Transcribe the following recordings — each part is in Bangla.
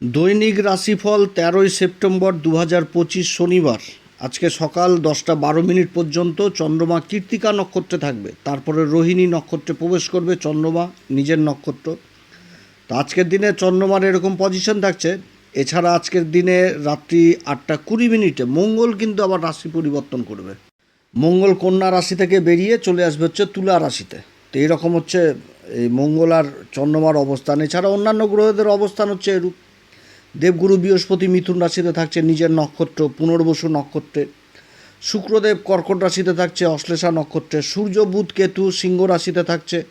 দৈনিক রাশিফল তেরোই সেপ্টেম্বর দু হাজার পঁচিশ শনিবার। আজকে সকাল দশটা বারো মিনিট পর্যন্ত চন্দ্রমা কীর্তিকা নক্ষত্রে থাকবে। তারপরে রোহিণী নক্ষত্রে প্রবেশ করবে চন্দ্রমা, নিজের নক্ষত্র। তো আজকের দিনে চন্দ্রমার এরকম পজিশন থাকছে। এছাড়া আজকের দিনে রাত্রি আটটা কুড়ি মিনিটে মঙ্গল কিন্তু আবার রাশি পরিবর্তন করবে। মঙ্গল কন্যা রাশি থেকে বেরিয়ে চলে আসবে হচ্ছে তুলা রাশিতে। তো এইরকম হচ্ছে এই মঙ্গল আর চন্দ্রমার অবস্থান। এছাড়া অন্যান্য গ্রহদের অবস্থান হচ্ছে এরূপ। দেবগুরু বৃহস্পতি মিথুন রাশিতে থাকছে নিজের নক্ষত্র, পুনর্বসু নক্ষত্রে। শুক্রদেব কর্কট রাশিতে থাকছে অশ্লেষা নক্ষত্রে। সূর্য, বুধ, কেতু, সিংহ রাশিতে থাকছে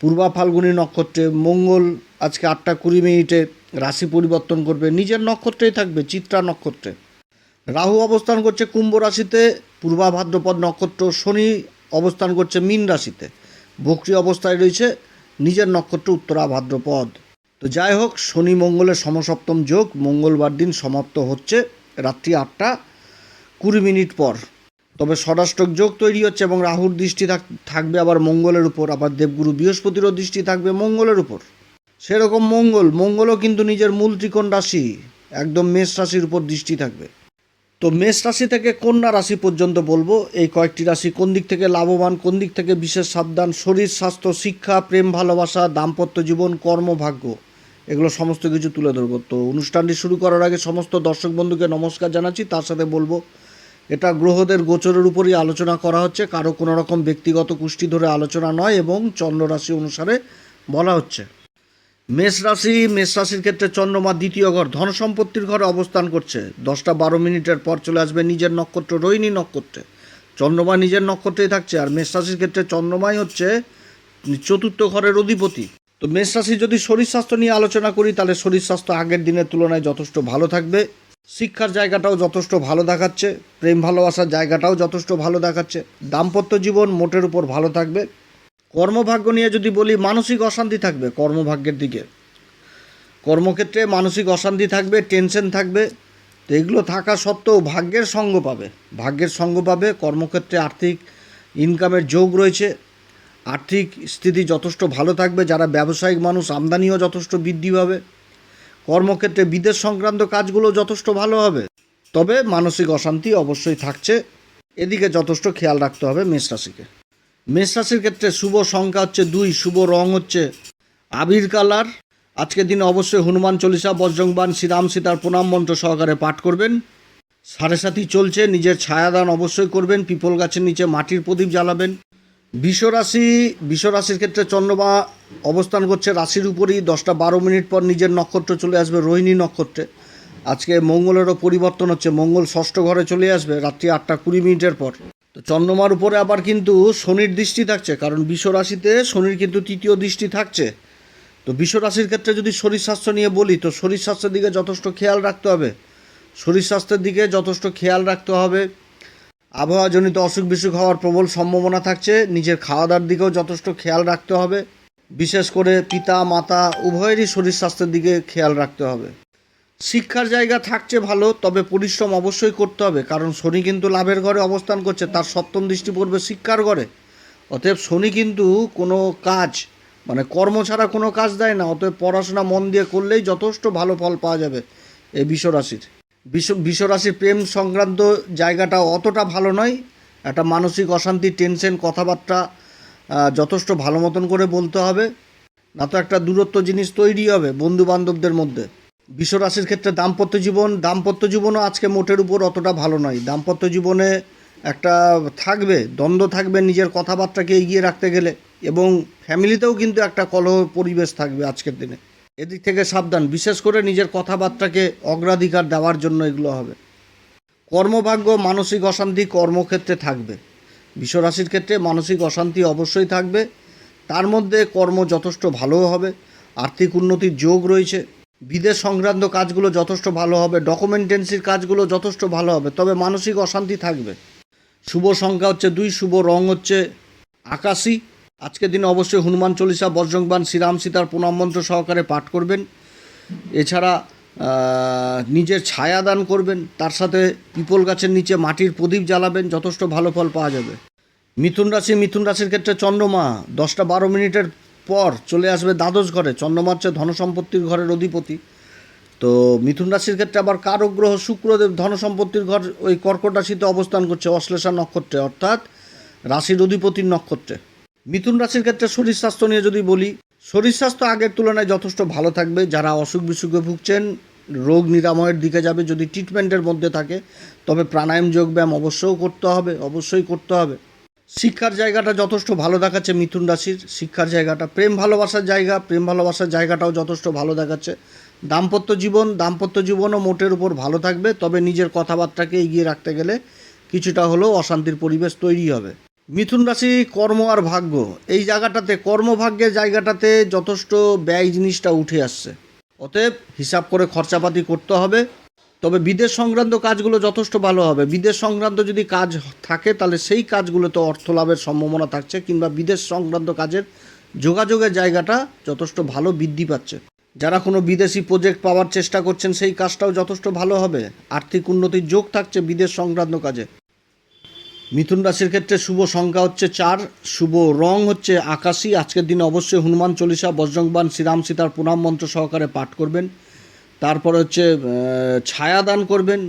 পূর্বা ফাল্গুনী নক্ষত্রে। মঙ্গল আজকে আটটা কুড়ি মিনিটে রাশি পরিবর্তন করবে। নিজের নক্ষত্রেই থাকবে চিত্রা নক্ষত্রে। রাহু অবস্থান করছে কুম্ভ রাশিতে, পূর্বা ভাদ্রপদ নক্ষত্র, শনি অবস্থান করছে মীন রাশিতে। বক্রি অবস্থায় রয়েছে নিজের নক্ষত্র উত্তরা ভাদ্রপদ। তো যাই হোক, শনি মঙ্গলের সমসপ্তম যোগ, মঙ্গলবার দিন সমাপ্ত হচ্ছে রাত্রি আটটা কুড়ি মিনিট পর। তবে ষড়াষ্টক যোগ তৈরি হচ্ছে এবং রাহুর দৃষ্টি থাক- থাকবে আবার মঙ্গলের উপর, আবার দেবগুরু বৃহস্পতিরও দৃষ্টি থাকবে মঙ্গলের উপর। সেরকম মঙ্গল, মঙ্গলও কিন্তু নিজের মূল ত্রিকোণ রাশি, একদম মেষ রাশির উপর দৃষ্টি থাকবে। তো মেষ রাশি থেকে কন্যা রাশি পর্যন্ত বলব, এই কয়েকটি রাশি কোন দিক থেকে লাভবান, কোন দিক থেকে বিশেষ সাবধান, শরীর, স্বাস্থ্য, শিক্ষা, প্রেম, ভালোবাসা, দাম্পত্য জীবন, কর্মভাগ্য। এগুলো সমস্ত কিছু তুলে ধরবো। তো অনুষ্ঠানটি শুরু করার আগে সমস্ত দর্শক বন্ধুকে নমস্কার জানাচ্ছি। তার সাথে বলব, এটা গ্রহদের গোচরের উপরই আলোচনা করা হচ্ছে। কারও কোনো রকম ব্যক্তিগত কুষ্টি ধরে আলোচনা নয় এবং চন্দ্র রাশি অনুসারে বলা হচ্ছে। মেষ রাশি, মেষ রাশির ক্ষেত্রে চন্দ্রমা দ্বিতীয় ঘর, ধন সম্পত্তির ঘরে অবস্থান করছে। দশটা বারো মিনিটের পর চলে আসবে নিজের নক্ষত্র, রোহিণী নক্ষত্রে। চন্দ্রমা নিজের নক্ষত্রেই থাকছে। আর মেষ রাশির ক্ষেত্রে চন্দ্রমাই হচ্ছে চতুর্থ ঘরের অধিপতি। তো মেষ রাশি যদি শরীর স্বাস্থ্য নিয়ে আলোচনা করি, তাহলে শরীর স্বাস্থ্য আগের দিনের তুলনায় যথেষ্ট ভালো থাকবে। শিক্ষার জায়গাটাও যথেষ্ট ভালো দেখাচ্ছে। প্রেম ভালোবাসার জায়গাটাও যথেষ্ট ভালো দেখাচ্ছে। দাম্পত্য জীবন মোটের উপর ভালো থাকবে। কর্মভাগ্য নিয়ে যদি বলি, মানসিক অশান্তি থাকবে কর্মভাগ্যের দিকে। কর্মক্ষেত্রে মানসিক অশান্তি থাকবে, টেনশন থাকবে। তো এগুলো থাকা সত্ত্বেও ভাগ্যের সঙ্গ পাবে। ভাগ্যের সঙ্গ পাবে, কর্মক্ষেত্রে আর্থিক ইনকামের যোগ রয়েছে। আর্থিক স্থিতি যথেষ্ট ভালো থাকবে, যারা ব্যবসায়িক মানুষ আমদানিও যথেষ্ট বৃদ্ধি পাবে। কর্মক্ষেত্রে বিদেশ সংক্রান্ত কাজগুলো যথেষ্ট ভালো হবে। তবে মানসিক অশান্তি অবশ্যই থাকছে। এদিকে যথেষ্ট খেয়াল রাখতে হবে মেষ রাশিকে। মেষ রাশির ক্ষেত্রে শুভ সংখ্যা হচ্ছে দুই, শুভ রং হচ্ছে আবির কালার। আজকের দিনে অবশ্যই হনুমান চল্লিশা বজ্রংবান শ্রীরাম সীতার প্রণাম মন্ত্র সহকারে পাঠ করবেন। সাড়ে সাথী চলছে, নিজের ছায়াদান অবশ্যই করবেন। পিপল গাছের নিচে মাটির প্রদীপ জ্বালাবেন। বিশ্বরাশি, বিশ্বরাশির ক্ষেত্রে চন্দ্রমা অবস্থান করছে। রাশির উপরই দশটা বারো মিনিট পর নিজের নক্ষত্র চলে আসবে, রোহিণী নক্ষত্রে। আজকে মঙ্গলেরও পরিবর্তন হচ্ছে, মঙ্গল ষষ্ঠ ঘরে চলে আসবে, রাত্রি আটটা কুড়ি মিনিটের পর। তো চন্দ্রমার উপরে আবার কিন্তু শনির দৃষ্টি থাকছে, কারণ বিশ্বরাশিতে শনির কিন্তু তৃতীয় দৃষ্টি থাকছে। তো বিশ্বরাশির ক্ষেত্রে যদি শরীর স্বাস্থ্য নিয়ে বলি, তো শরীর স্বাস্থ্যের দিকে যথেষ্ট খেয়াল রাখতে হবে। শরীর স্বাস্থ্যের দিকে যথেষ্ট খেয়াল রাখতে হবে। আবহাওয়াজনিত অসুখ বিসুখ হওয়ার প্রবল সম্ভাবনা থাকছে। নিজের খাওয়া দাওয়ার দিকেও যথেষ্ট খেয়াল রাখতে হবে। বিশেষ করে পিতা, মাতা, উভয়েরই শরীর স্বাস্থ্যের দিকে খেয়াল রাখতে হবে। শিক্ষার জায়গা থাকছে ভালো, তবে পরিশ্রম অবশ্যই করতে হবে, কারণ শনি কিন্তু লাভের ঘরে অবস্থান করছে, তার সপ্তম দৃষ্টি পড়বে শিক্ষার ঘরে। অতএব শনি কিন্তু কোনো কাজ মানে কর্ম ছাড়া কোনো কাজ দেয় না, অতএব পড়াশোনা মন দিয়ে করলেই যথেষ্ট ভালো ফল পাওয়া যাবে এই বিশ্বরাশির। বিশ্ব বিশ্বরাশির প্রেম সংক্রান্ত জায়গাটা অতটা ভালো নয়। একটা মানসিক অশান্তি, টেনশন, কথাবার্তা যথেষ্ট ভালো মতন করে বলতে হবে। না তো একটা দূরত্ব জিনিস তৈরি হবে বন্ধু বান্ধবদের মধ্যে। বিশ্বরাশির ক্ষেত্রে দাম্পত্য জীবন, দাম্পত্য জীবনও আজকে মোটের উপর অতটা ভালো নয়। দাম্পত্য জীবনে একটা থাকবে, দ্বন্দ্ব থাকবে নিজের কথাবার্তাকে এগিয়ে রাখতে গেলে এবং ফ্যামিলিতেও কিন্তু একটা কলহ পরিবেশ থাকবে আজকের দিনে। এদিক থেকে সাবধান, বিশেষ করে নিজের কথাবার্তাকে অগ্রাধিকার দেওয়ার জন্য এগুলো হবে। কর্মভাগ্য, মানসিক অশান্তি কর্মক্ষেত্রে থাকবে। বিশ্বরাশির ক্ষেত্রে মানসিক অশান্তি অবশ্যই থাকবে। তার মধ্যে কর্ম যথেষ্ট ভালো হবে, আর্থিক উন্নতির যোগ রয়েছে। বিদেশ সংক্রান্ত কাজগুলো যথেষ্ট ভালো হবে, ডকুমেন্টেন্সির কাজগুলো যথেষ্ট ভালো হবে, তবে মানসিক অশান্তি থাকবে। শুভ সংখ্যা হচ্ছে দুই, শুভ রং হচ্ছে আকাশি। আজকের দিনে অবশ্যই হনুমান চল্লিশা বজ্রংবান শ্রীরাম সীতার প্রণাম মন্ত্র সহকারে পাঠ করবেন। এছাড়া নিজের ছায়া দান করবেন। তার সাথে পিপল গাছের নিচে মাটির প্রদীপ জ্বালাবেন। যথেষ্ট ভালো ফল পাওয়া যাবে। মিথুন রাশি, মিথুন রাশির ক্ষেত্রে চন্দ্রমা। দশটা বারো মিনিটের পর চলে আসবে দ্বাদশ ঘরে। চন্দ্রমা হচ্ছে ধনসম্পত্তির ঘরের অধিপতি। তো মিথুন রাশির ক্ষেত্রে আবার কারক গ্রহ শুক্রদেব ধন সম্পত্তির ঘর ওই কর্কট রাশিতে অবস্থান করছে অশ্লেষা নক্ষত্রে, অর্থাৎ রাশির অধিপতির নক্ষত্রে। মিথুন রাশির ক্ষেত্রে শরীর স্বাস্থ্য নিয়ে যদি বলি, শরীর স্বাস্থ্য আগের তুলনায় যথেষ্ট ভালো থাকবে। যারা অসুখ বিসুখে ভুগছেন, রোগ নিরাময়ের দিকে যাবে, যদি ট্রিটমেন্টের মধ্যে থাকে, তবে প্রাণায়াম, যোগব্যায়াম অবশ্যই করতে হবে, অবশ্যই করতে হবে। শিক্ষার জায়গাটা যথেষ্ট ভালো দেখাচ্ছে মিথুন রাশির। শিক্ষার জায়গাটা, প্রেম ভালোবাসার জায়গা, প্রেম ভালোবাসার জায়গাটাও যথেষ্ট ভালো দেখাচ্ছে। দাম্পত্য জীবন, দাম্পত্য জীবনও মোটের উপর ভালো থাকবে, তবে নিজের কথাবার্তাকে এগিয়ে রাখতে গেলে কিছুটা হলেও অশান্তির পরিবেশ তৈরি হবে। মিথুন রাশি কর্ম আর ভাগ্য। এই জায়গাটাতে, কর্মভাগ্যের জায়গাটাতে যথেষ্ট ব্যয় জিনিসটা উঠে আসছে। অতএব হিসাব করে খরচাপাতি করতে হবে। তবে বিদেশ সংক্রান্ত কাজগুলো যথেষ্ট ভালো হবে। বিদেশ সংক্রান্ত যদি কাজ থাকে, তাহলে সেই কাজগুলোতে অর্থ লাভের সম্ভাবনা থাকছে কিংবা বিদেশ সংক্রান্ত কাজের যোগাযোগের জায়গাটা যথেষ্ট ভালো বৃদ্ধি পাচ্ছে। যারা কোনো বিদেশি প্রজেক্ট পাওয়ার চেষ্টা করছেন, সেই কাজটাও যথেষ্ট ভালো হবে। আর্থিক উন্নতির যোগ থাকছে বিদেশ সংক্রান্ত কাজে। মিথুন রাশির ক্ষেত্রে শুভ সংখ্যা হচ্ছে চার, শুভ রং হচ্ছে আকাশি। আজকের দিনে অবশ্যই হনুমান চল্লিশা বজ্রংবান শ্রীরাম সীতার প্রণাম মন্ত্র সহকারে পাঠ করবেন। তারপরে হচ্ছে ছায়া দান করবেন।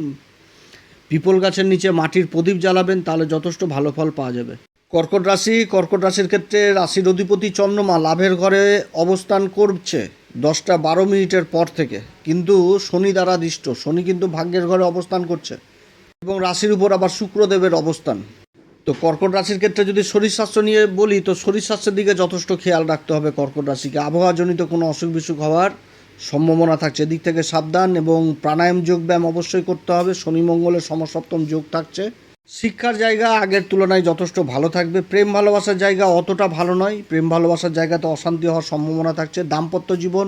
পিপল গাছের নিচে মাটির প্রদীপ জ্বালাবেন, তাহলে যথেষ্ট ভালো ফল পাওয়া যাবে। কর্কট রাশি, কর্কট রাশির ক্ষেত্রে রাশির অধিপতি চন্দ্রমা লাভের ঘরে অবস্থান করছে দশটা বারো মিনিটের পর থেকে। কিন্তু শনি দ্বারা দিষ্ট, শনি কিন্তু ভাগ্যের ঘরে অবস্থান করছে। এবং রাশির উপর আবার শুক্রদেবের অবস্থান। তো কর্কট রাশির ক্ষেত্রে যদি শরীর স্বাস্থ্য নিয়ে বলি, তো শরীর স্বাস্থ্যের দিকে যথেষ্ট খেয়াল রাখতে হবে কর্কট রাশিকে। আবহাওয়াজনিত কোনো অসুখ বিসুখ হওয়ার সম্ভাবনা থাকছে। এদিক থেকে সাবধান এবং প্রাণায়াম যোগব্যায়াম অবশ্যই করতে হবে। শনি মঙ্গলের সমসপ্তম যোগ থাকছে। শিক্ষার জায়গা আগের তুলনায় যথেষ্ট ভালো থাকবে। প্রেম ভালোবাসার জায়গা অতটা ভালো নয়। প্রেম ভালোবাসার জায়গাতে অশান্তি হওয়ার সম্ভাবনা থাকছে। দাম্পত্য জীবন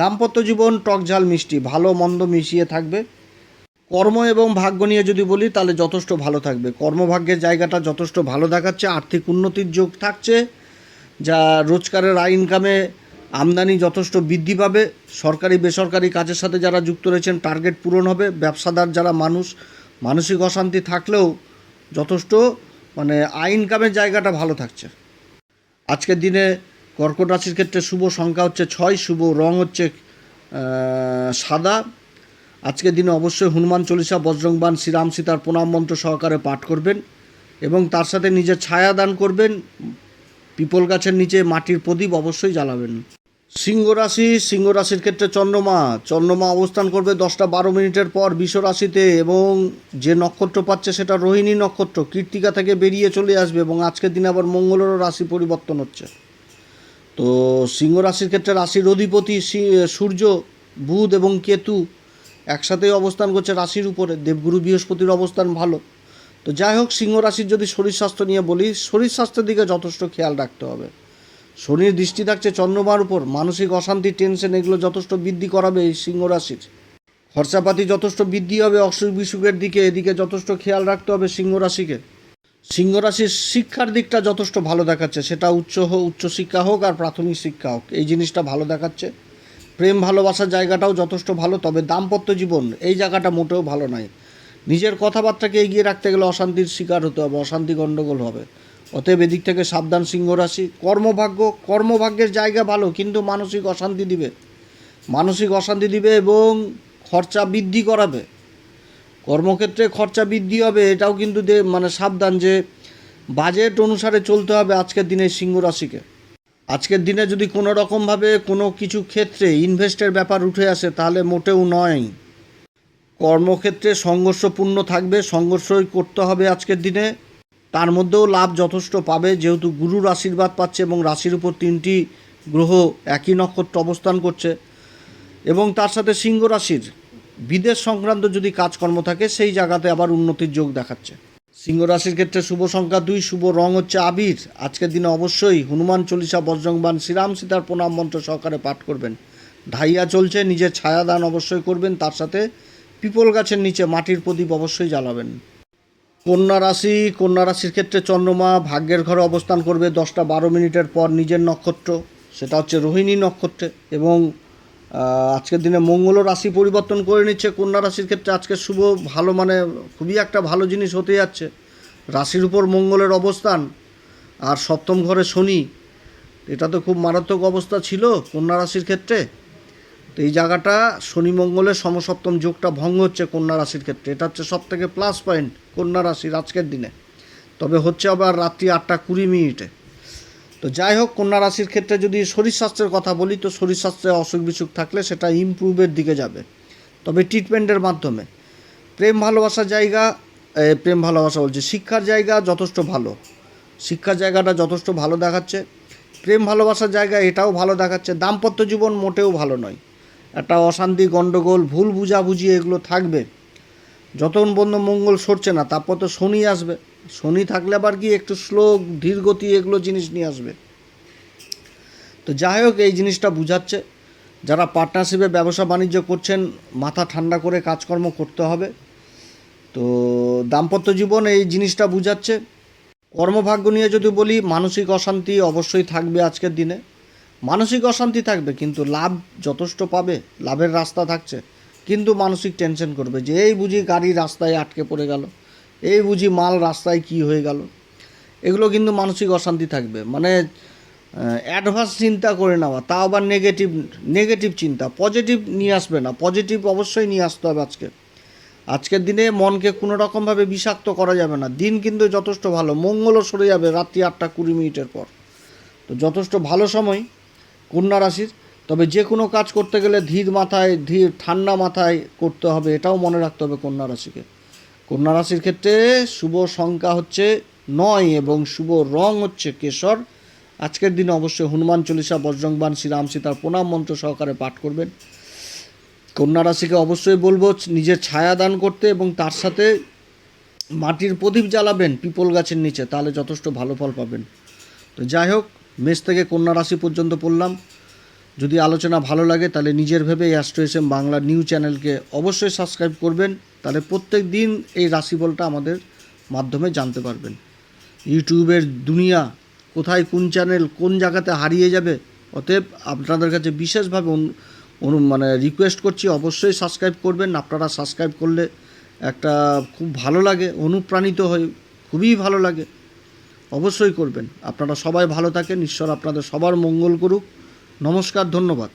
দাম্পত্য জীবন টক ঝাল মিষ্টি, ভালো মন্দ মিশিয়ে থাকবে। কর্ম এবং ভাগ্য নিয়ে যদি বলি, তাহলে যথেষ্ট ভালো থাকবে। কর্মভাগ্যের জায়গাটা যথেষ্ট ভালো দেখাচ্ছে, আর্থিক উন্নতির যোগ থাকছে, যা রোজগারের আয় ইনকামে আমদানি যথেষ্ট বৃদ্ধি পাবে। সরকারি, বেসরকারি কাজের সাথে যারা যুক্ত রয়েছেন টার্গেট পূরণ হবে। ব্যবসাদার যারা মানুষ, মানসিক অশান্তি থাকলেও যথেষ্ট মানে আয় ইনকামের জায়গাটা ভালো থাকছে। আজকের দিনে কর্কট রাশির ক্ষেত্রে শুভ সংখ্যা হচ্ছে ছয়, শুভ রং হচ্ছে সাদা। আজকের দিনে অবশ্যই হনুমান চল্লিশা বজ্রংবান শ্রীরাম সীতার প্রণাম মন্ত্র সহকারে পাঠ করবেন এবং তার সাথে নিজের ছায়া দান করবেন। পিপল গাছের নিচে মাটির প্রদীপ অবশ্যই জ্বালাবেন। সিংহ রাশি, সিংহ রাশির ক্ষেত্রে চন্দ্রমা। চন্দ্রমা অবস্থান করবে দশটা বারো মিনিটের পর বিশ্ব রাশিতে এবং যে নক্ষত্র পাচ্ছে সেটা রোহিণী নক্ষত্র, কীর্তিকা থেকে বেরিয়ে চলে আসবে এবং আজকের দিনে আবার মঙ্গলেরও রাশি পরিবর্তন হচ্ছে। তো সিংহ রাশির ক্ষেত্রে রাশির অধিপতি সূর্য, বুধ এবং কেতু একসাথেই অবস্থান করছে রাশির উপরে, দেবগুরু বৃহস্পতির অবস্থান ভালো। তো যাই হোক, সিংহ রাশির যদি শরীর স্বাস্থ্য নিয়ে বলি, শরীর স্বাস্থ্যের দিকে যথেষ্ট খেয়াল রাখতে হবে। শনির দৃষ্টি থাকছে চন্দ্রমার উপর, মানসিক অশান্তি, টেনশন, এগুলো যথেষ্ট বৃদ্ধি করাবে এই সিংহ রাশির। খরচাপাতি যথেষ্ট বৃদ্ধি হবে, অসুখ বিসুখের দিকে, এদিকে যথেষ্ট খেয়াল রাখতে হবে সিংহ রাশিকে। সিংহ রাশির শিক্ষার দিকটা যথেষ্ট ভালো দেখাচ্ছে, সেটা উচ্চ হোক, উচ্চশিক্ষা হোক আর প্রাথমিক শিক্ষা হোক, এই জিনিসটা ভালো দেখাচ্ছে। প্রেম ভালোবাসার জায়গাটাও যথেষ্ট ভালো, তবে দাম্পত্য জীবন এই জায়গাটা মোটেও ভালো নয়। নিজের কথাবার্তাকে এগিয়ে রাখতে গেলে অশান্তির শিকার হতে হবে, অশান্তি গণ্ডগোল হবে। অতএব এদিক থেকে সাবধান সিংহ রাশি। কর্মভাগ্য, কর্মভাগ্যের জায়গা ভালো, কিন্তু মানসিক অশান্তি দিবে। মানসিক অশান্তি দিবে এবং খরচা বৃদ্ধি করাবে। কর্মক্ষেত্রে খরচা বৃদ্ধি হবে, এটাও কিন্তু মানে সাবধান যে, বাজেট অনুসারে চলতে হবে আজকের দিনে সিংহ রাশিকে। আজকের দিনে যদি কোনো রকমভাবে কোনো কিছু ক্ষেত্রে ইনভেস্টের ব্যাপার উঠে আসে, তাহলে মোটেও নয়। কর্মক্ষেত্রে সংঘর্ষপূর্ণ থাকবে, সংঘর্ষই করতে হবে আজকের দিনে। তার মধ্যেও লাভ যথেষ্ট পাবে, যেহেতু গুরুর আশীর্বাদ পাচ্ছে এবং রাশির উপর তিনটি গ্রহ একই নক্ষত্র অবস্থান করছে। এবং তার সাথে সিংহ রাশির বিদেশ সংক্রান্ত যদি কাজকর্ম থাকে, সেই জায়গাতে আবার উন্নতির যোগ দেখাচ্ছে। সিংহ রাশির ক্ষেত্রে শুভ সংখ্যা দুই, শুভ রং হচ্ছে আবির। আজকের দিনে অবশ্যই হনুমান চল্লিশা বজ্রংবান শ্রীরাম সীতার প্রণাম মন্ত্র সহকারে পাঠ করবেন। ঢাইয়া চলছে, নিজের ছায়াদান অবশ্যই করবেন, তার সাথে পিপল গাছের নিচে মাটির প্রদীপ অবশ্যই জ্বালাবেন। কন্যা রাশি, কন্যা রাশির ক্ষেত্রে চন্দ্রমা, ভাগ্যের ঘরে অবস্থান করবে দশটা বারো মিনিটের পর নিজের নক্ষত্র, সেটা হচ্ছে রোহিণী নক্ষত্রে এবং আজকের দিনে মঙ্গল রাশি পরিবর্তন করে নিচ্ছে, কন্যা রাশির ক্ষেত্রে আজকে শুভ, ভালো মানে খুবই একটা ভালো জিনিস হতে যাচ্ছে। রাশির উপর মঙ্গলের অবস্থান, আর সপ্তম ঘরে শনি, এটা তো খুব মারাত্মক অবস্থা ছিল কন্যা রাশির ক্ষেত্রে। তো এই জায়গাটা শনি মঙ্গলের সমসপ্তম যোগটা ভঙ্গ হচ্ছে কন্যা রাশির ক্ষেত্রে। এটা হচ্ছে সব থেকে প্লাস পয়েন্ট কন্যা রাশির আজকের দিনে। তবে হচ্ছে আবার রাত্রি আটটা কুড়ি মিনিটে। তো যাই হোক, কন্যা রাশির ক্ষেত্রে যদি শরীর স্বাস্থ্যের কথা বলি, তো শরীর স্বাস্থ্যে অসুখ বিসুখ থাকলে সেটা ইমপ্রুভের দিকে যাবে। তবে ট্রিটমেন্টের মাধ্যমে। প্রেম ভালোবাসার জায়গা প্রেম ভালোবাসা বলছি, শিক্ষার জায়গা যথেষ্ট ভালো। শিক্ষার জায়গাটা যথেষ্ট ভালো দেখাচ্ছে। প্রেম ভালোবাসার জায়গা এটাও ভালো দেখাচ্ছে। দাম্পত্য জীবন মোটেও ভালো নয়। একটা অশান্তি গণ্ডগোল ভুল বুঝাবুঝি এগুলো থাকবে। যতক্ষণ বন্ধু মঙ্গল সরছে না, তারপর তো শনি আসবে। শনি থাকলে আবার কি একটু স্লো ধীর গতি এগুলো জিনিস নিয়ে আসবে। তো যাই হোক, এই জিনিসটা বুঝাচ্ছে। যারা পার্টনারশিপে ব্যবসা বাণিজ্য করছেন, মাথা ঠান্ডা করে কাজকর্ম করতে হবে। তো দাম্পত্য জীবন এই জিনিসটা বুঝাচ্ছে। কর্মভাগ্য নিয়ে যদি বলি, মানসিক অশান্তি অবশ্যই থাকবে আজকের দিনে। মানসিক অশান্তি থাকবে, কিন্তু লাভ যথেষ্ট পাবে, লাভের রাস্তা থাকছে। কিন্তু মানসিক টেনশন করবে যে, এই বুঝি গাড়ি রাস্তায় আটকে পড়ে গেল। এই বুঝি মাল রাস্তায় কি হয়ে গেল? এগুলো কিন্তু মানসিক অশান্তি থাকবে। মানে অ্যাডভান্স চিন্তা করে নেওয়া, তা আবার নেগেটিভ নেগেটিভ চিন্তা। পজিটিভ নিয়ে আসবে না। পজিটিভ অবশ্যই নিয়ে আসতে হবে আজকে। আজকের দিনে মনকে কোনো রকমভাবে বিষাক্ত করা যাবে না। দিন কিন্তু যথেষ্ট ভালো। মঙ্গলও সরে যাবে রাত্রি আটটা কুড়ি মিনিটের পর। তো যথেষ্ট ভালো সময় কন্যা রাশির। তবে যে কোনো কাজ করতে গেলে ধীর মাথায়, ধীর ঠান্ডা মাথায় করতে হবে। এটাও মনে রাখতে হবে কন্যা রাশিকে। কন্যা রাশির ক্ষেত্রে শুভ সংখ্যা হচ্ছে নয় এবং শুভ রং হচ্ছে কেশর। আজকের দিনে অবশ্যই হনুমান চল্লিশা বজ্রংবান শ্রীরাম সীতার প্রণাম মন্ত্র সহকারে পাঠ করবেন। কন্যা রাশিকে অবশ্যই বলব নিজের ছায়া দান করতে এবং তার সাথে মাটির প্রদীপ জ্বালাবেন পিপল গাছের নিচে, তাহলে যথেষ্ট ভালো ফল পাবেন। তো যাই হোক, মেষ থেকে কন্যা রাশি পর্যন্ত পড়লাম। যদি আলোচনা ভালো লাগে, তাহলে নিজের ভেবে এই astro S M Bangla news চ্যানেলকে অবশ্যই সাবস্ক্রাইব করবেন। তাহলে প্রত্যেক দিন এই রাশিফলটা আমাদের মাধ্যমে জানতে পারবেন। ইউটিউবের দুনিয়া কোথায় কোন চ্যানেল কোন জায়গাতে হারিয়ে যাবে, অতএব আপনাদের কাছে বিশেষভাবে অনু মানে রিকোয়েস্ট করছি, অবশ্যই সাবস্ক্রাইব করবেন। আপনারা সাবস্ক্রাইব করলে একটা খুব ভালো লাগে, অনুপ্রাণিত হয়ে খুবই ভালো লাগে। অবশ্যই করবেন। আপনারা সবাই ভালো থাকেন। ঈশ্বর আপনাদের সবার মঙ্গল করুক। নমস্কার ধন্যবাদ।